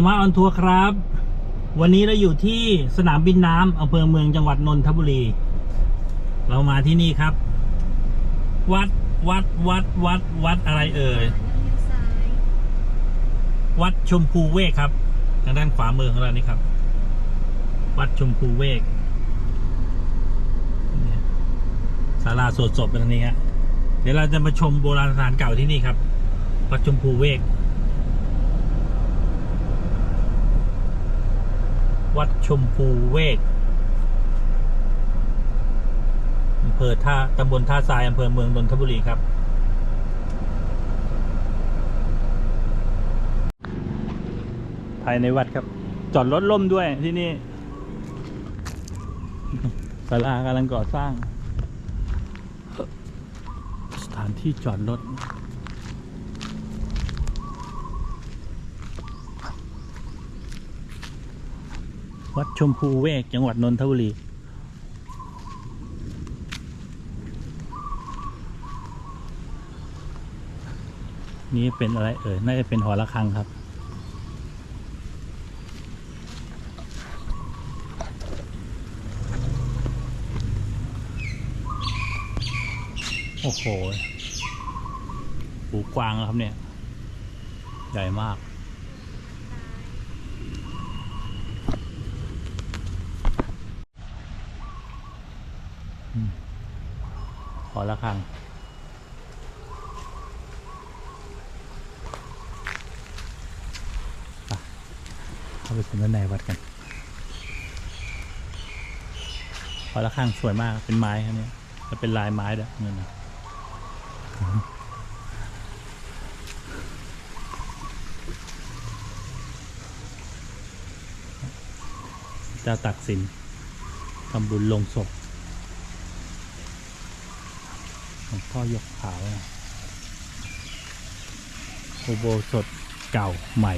สมาร์ทออนทัวร์ครับ วันนี้เราอยู่ที่สนามบินน้ำอำเภอเมืองจังหวัดนนทบุรี เรามาที่นี่ครับ วัดวัดวัดวัดวัดอะไรเอ่ยวัดชมพูเวกครับทางด้านขวามือของเรานี่ครับ วัดชมพูเวกศาลาสวดศพเป็นอันนี้ฮะเดี๋ยวเราจะมาชมโบราณสถานเก่าที่นี่ครับ วัดชมพูเวก วัดชมพูเวกอำเภอท่าตำบลท่าทรายอำเภอเมืองนนทบุรีครับ ภายในวัดครับ จอดรถล่มด้วยที่นี่ศาลากำลังก่อสร้าง สถานที่จอดรถ วัดชมพูเวกจังหวัดนนทบุรีนี่เป็นอะไรเอ่ยน่าจะเป็นหอระฆังครับ โอ้โห หูกวางแล้วครับเนี่ย ใหญ่มาก อืมข อละครังเข้าไปชมด้านในวัดกันขอละครังสวยมากเป็นไม้ครับเนี่ยแล้วเป็นลายไม้ด้วยนั่นนะเจ้าตักสินทำบุญลงศพ หลวงพ่อยกขาวนะอุโบสถเก่าใหม่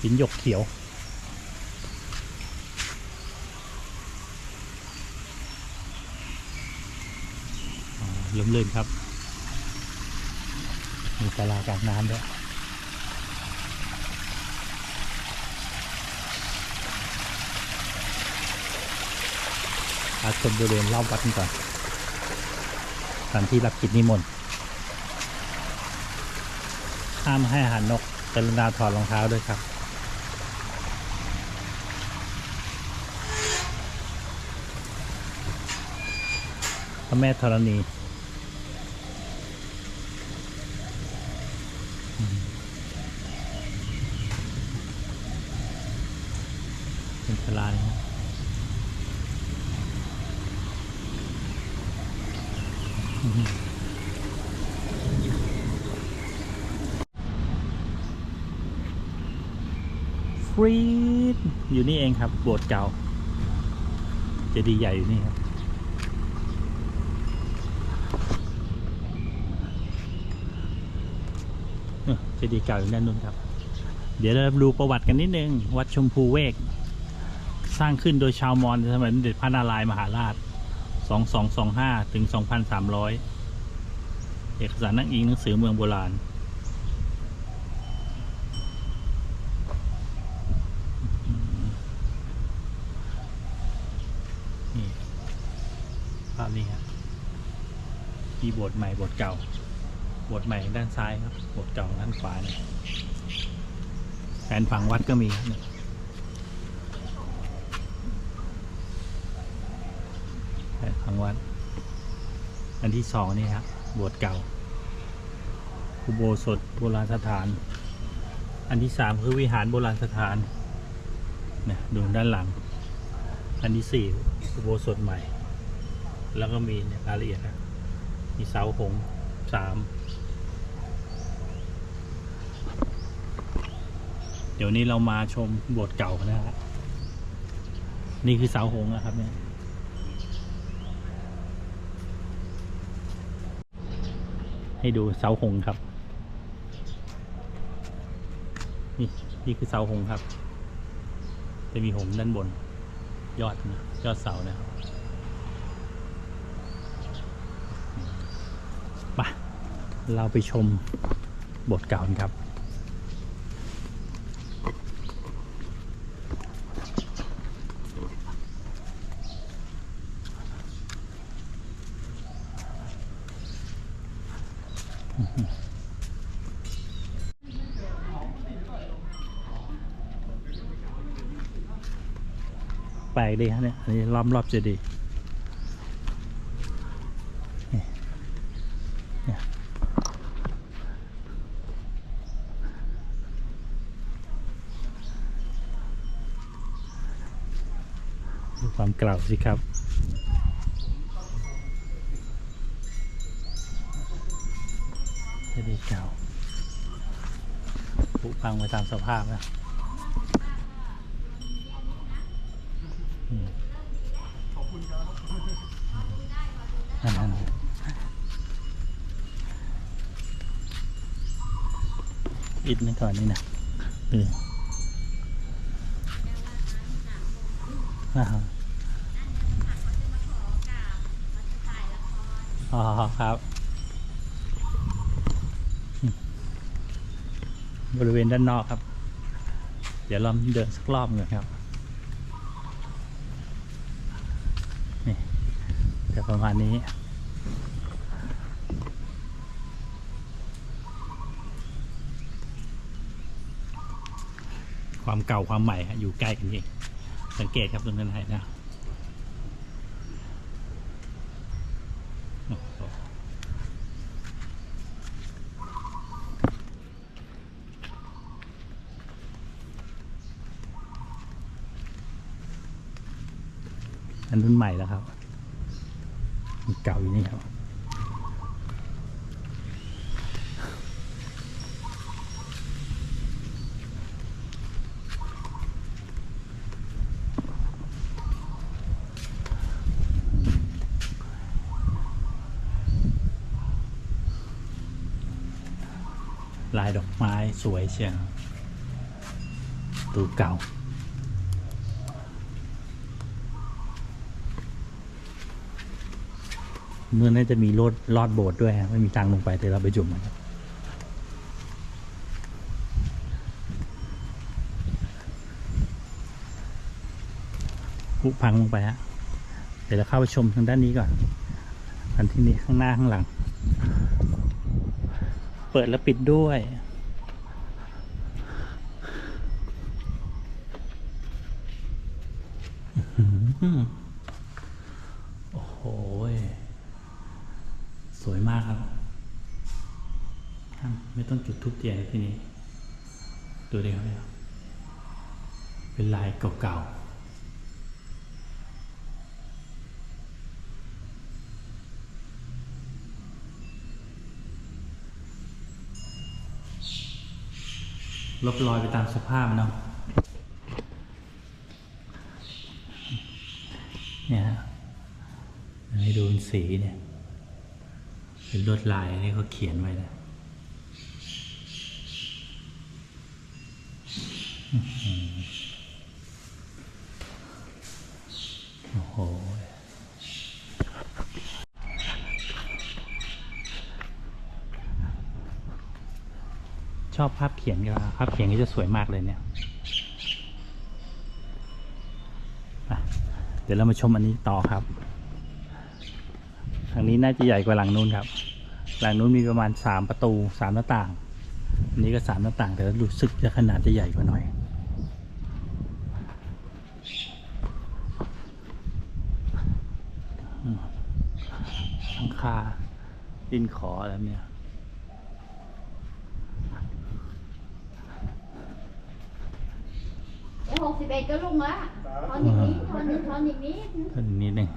หินหยกเขียว ล้มเลื่นครับ มีศาลากลางน้ำด้วยาชมบริเวณรอบวัดกันก่อนสถานที่รับกิจนิมนต์ห้ามให้อาหารนกกรุณาถอดรองเท้าด้วยครับพระแม่ธรณีเป็นศาลานะครับ ฟรีด อยู่นี่เองครับ โบสถ์เก่าเจดีย์ใหญ่อยู่นี่ครับเจดีย์เก่าอยู่ด้านนู้นครับ เดี๋ยวเราดูประวัติกันนิดนึง วัดชมพูเวก สร้างขึ้นโดยชาวมอญสมัยสมเด็จพระนารายมหาราช 2225 ถึง 2,300 เอกสารนักอิงหนังสือเมืองโบราณ นี่ภาพนี้ครับที่โบสถ์ใหม่โบสถ์เก่าโบสถ์ใหม่ด้านซ้ายครับโบสถ์เก่าด้านขวาเนี่ยแผนฝั่งวัดก็มีครับเนี่ยแผนฝั่งวัด อันที่สองนี่ครับโบสถ์เก่าอุโบสถโบราณสถาน อันที่สามคือวิหารโบราณสถานนี่ยดูด้านหลัง อันที่สี่อุโบสถใหม่ แล้วก็มีรายละเอียดนะมีเสาหงส์สามเดี๋ยวนี้เรามาชมโบสถ์เก่านะฮะนี่คือเสาหงส์นะครับเนี่ยให้ดูเสาหงส์ครับ นี่นี่คือเสาหงส์ครับ จะมีหงส์ด้านบน ยอดนะยอดเสานะครับ เราไปชมบทเก่ากันครับ แปลกดีฮะเนี่ยล้อมรอบจะดี ดูความเก่าสิครับเจดีเก่าผุพังไปตามสภาพนะอืมนั่นๆอิดนี่ก่อนนี่นะเอออ่า อ๋อครับ บริเวณด้านนอกครับ เดี๋ยวเราเดินสักรอบหนึ่งครับ นี่จะประมาณนี้ความเก่าความใหม่อยู่ใกล้กันเองสังเกตครับตรงนั้นไหนนะโอ้โห อันรุ่นใหม่แล้วครับมันเก่าอยู่นี่ครับลายดอกไม้สวยเชียวตูเก่า เมื่อน่าจะมีรถลอดโบสถ์ด้วยฮะไม่มีทางลงไปแต่เราไปจุ่มมันครับผุพังลงไปฮะเดี๋ยวเราเข้าไปชมทางด้านนี้ก่อนอันที่นี่ข้างหน้าข้างหลัง เปิดแล้วปิดด้วยอื้อหือโอ้โห สวยมากครับห้ามไม่ ต้องจุดทุบเทียนที่นี้ดูดิครับเนี่ยเป็นลายเก่าๆลบรอยไปตามสภาพเนาะเนี่ยฮะให้ดูเป็นสีเนี่ย เป็นลวดลายที่เขาเขียนไว้นะอื้อหือโอ้โห ชอบภาพเขียนก็ภาพเขียนก็จะสวยมากเลยเนี่ยเดี๋ยวเรามาชมอันนี้ต่อครับ ทางนี้น่าจะใหญ่กว่าหลังนู้นครับ หลังนู้นมีประมาณสามประตูสามหน้าต่าง อันนี้ก็สามหน้าต่าง แต่รู้สึกจะขนาดจะใหญ่กว่าหน่อย อืมหลังคา ดินขออะไรเนี่ยโอ้หกสิบเอ็ดก็ลุงละทอนอีกนิดทอนอีกทอนอีกนิดก็นิดหนึ่ง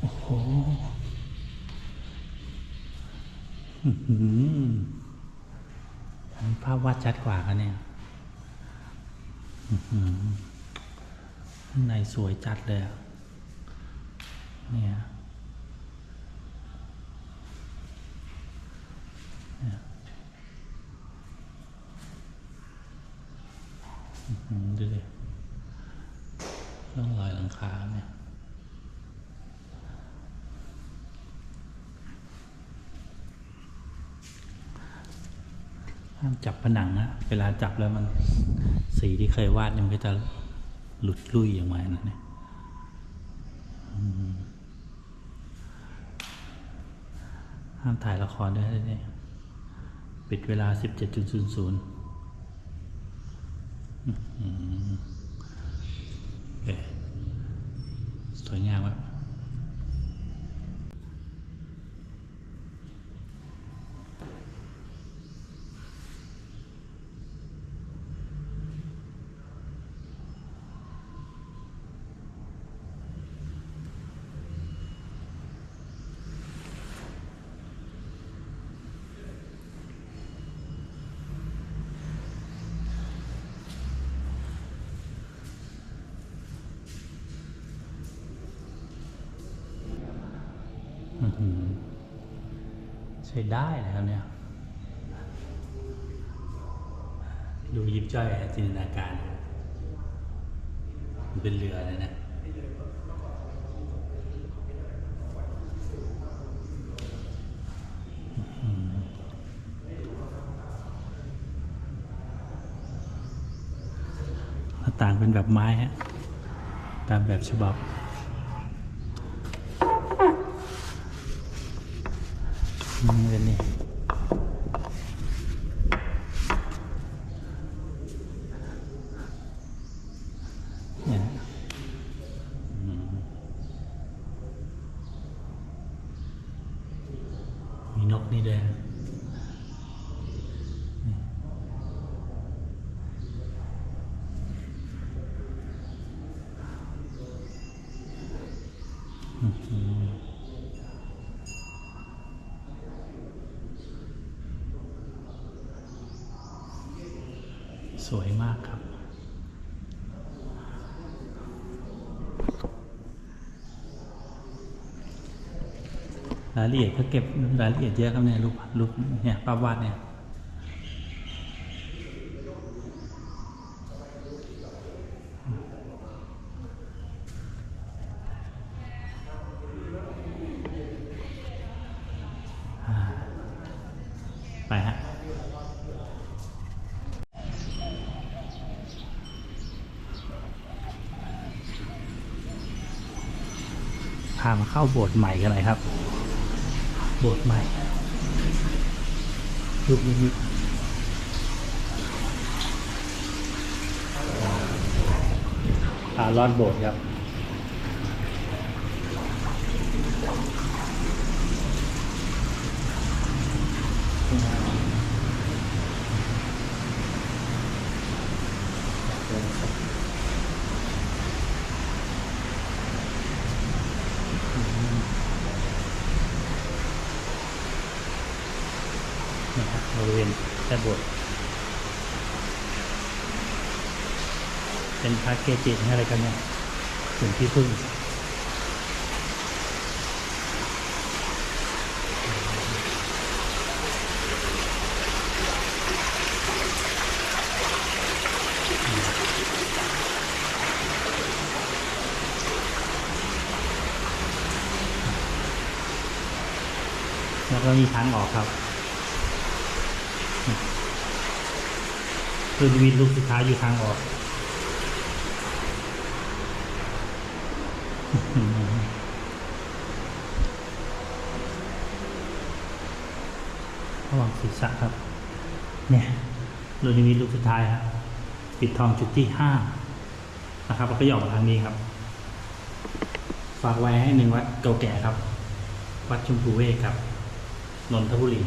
โอ้โหอื้อหืออันนี้ภาพวาดชัดกว่ากันเนี่ยอื้อหือข้างในสวยจัดเลยอะ เนี่ยดูดิร่องรอยหลังคาเนี่ยห้ามจับผนังนะเวลาจับแล้วมันสีที่เคยวาดเนี่ยมันก็จะหลุดลุ่ยออกมานะเนี่ยอืม ห้ามถ่ายละครด้วยนะเนี่ยปิดเวลา 17.00สวยงามครับ ช้ได้แล้วเนี่ย ดูยิบจ้อยจินตนาการ มันเป็นเรือเลยนะต่างเป็นแบบไม้ฮะ ตามแบบฉบับ มันเป็นนี่เนี่ยอืมมีนกนี่ด้วยนะนี่อื้อหือ ส วยมากครับ รายละเอียดเขาเก็บรายละเอียดเยอะครับเนี่ยรูปรูปเนี่ยภาพวาดเนี่ยามาเข้าโบสถ์ใหม่กันเลยครับ โบสถ์ใหม่รูปนิมิตพาลอดโบสถ์ครับนะค บริเวณแค่บสถ์เป็นพระเกจิอะไรกันเนี่ยถึงที่พึ่งแล้วก็มีทางออกครับ คือมีลูกสุดท้ายอยู่ทางออกระหว่างศีรษะครับ เนี่ยลูกนิมิตลูกสุดท้ายครับปิดทองจุดที่ห้านะครับแล้วก็หย่อนมาทางนี้ครับ ฝากไว้ให้หนึ่งวัดเก่าแก่ครับ วัดชมพูเวกครับ นนทบุรี